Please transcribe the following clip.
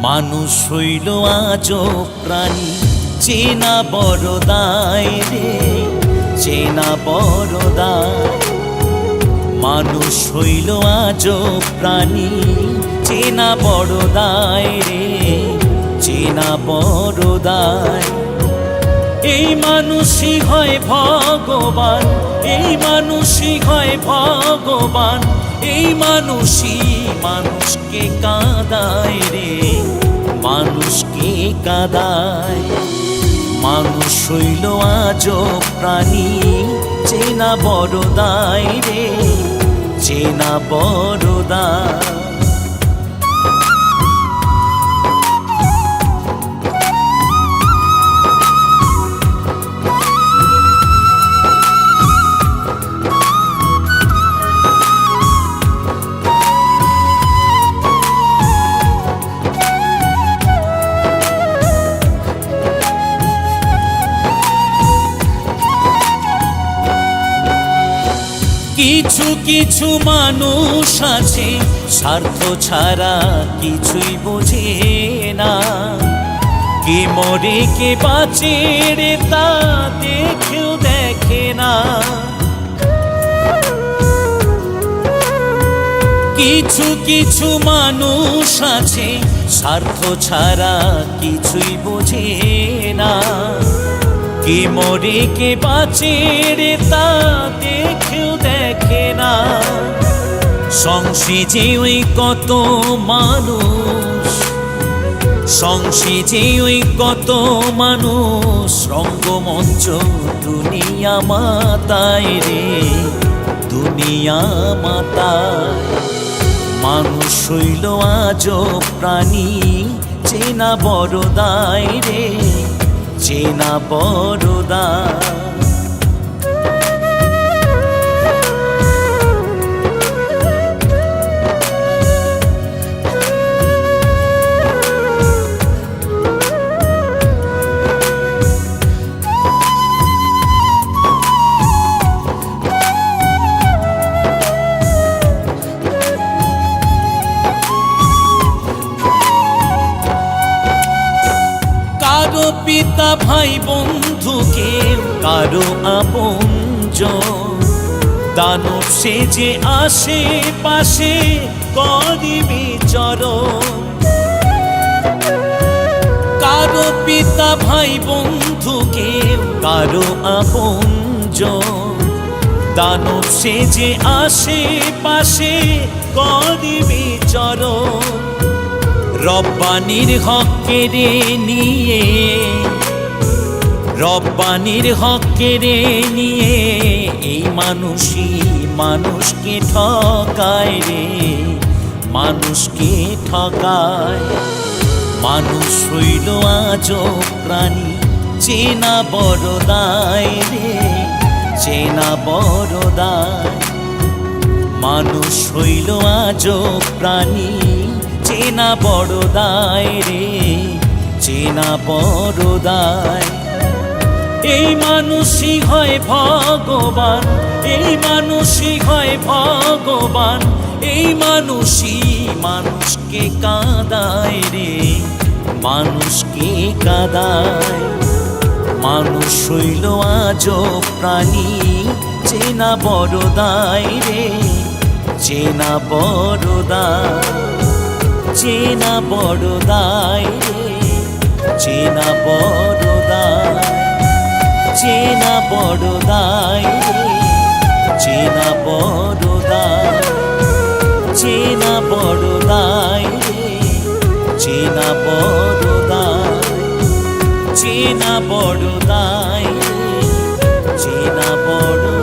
মানুষ হইল আজ প্রাণী। চেনা বড় দায় রে, চেনা বড় দায়। মানুষ হইল আজ প্রাণী, চেনা বড় দায় রে, চেনা বড় দায়। এই মানুষই হয় ভগবান, এই মানুষই হয় ভগবান। এই মানুষই মানুষকে কাঁদায় রে। মানুষকে কাঁদায়। মানুষ হইল আজ প্রাণী, চেনা বড় দায় রে। চেনা বড় দায়। কিছু কিছু মানুষ আছে, স্বার্থ ছাড়া কিছুই বোঝে না। কে মরে, কে বাঁচে রে তা দেখেও দেখে না। কিছু কিছু মানুষ আছে, স্বার্থ ছাড়া কিছুই বোঝে না। কে মরে কে বাঁচে রে তা দেখেও দেখে না। সংসেজে ওই কত মানুষ, সংসেজে ওই কত মানুষ, রঙ্গমঞ্চ দুনিয়া মাতায় রে, দুনিয়া মাতায়। মানুষ হইল আজ প্রাণী, চেনা বড় দায় রে। চেনা বড় কারও পিতা ভাই বন্ধুকে কারও আপন দানব সে যে আসে পাশে করি বিচরণ কারও পিতা ভাই বন্ধুকে কারও আপন দানব সে যে আসে পাশে করি বিচরণ রব্বানির হক রে নিয়ে, রব্বানির হক রে নিয়ে, এই মানুষই মানুষকে ঠকায় রে, মানুষকে ঠকায়। মানুষ হইল আজ প্রাণী, চেনা বড় দায় রে, চেনা বড় দায়। মানুষ হইল আজ প্রাণী চেনা বড় দায় রে, চেনা বড় দায় এই মানুষই হয় ভগবান, এই মানুষই হয় ভগবান, এই মানুষই মানুষকে কাঁদায় রে, মানুষকে কাঁদায়। মানুষ হইল আজ প্রাণী, চেনা বড় দায় রে, চেনা বড় দায় চেনা বড় দায় চেনা বড় দায়, চেনা বড় দায় চেনা বড় দায়, চেনা বড় দায় চেনা বড় দায়, চেনা বড় দায় রে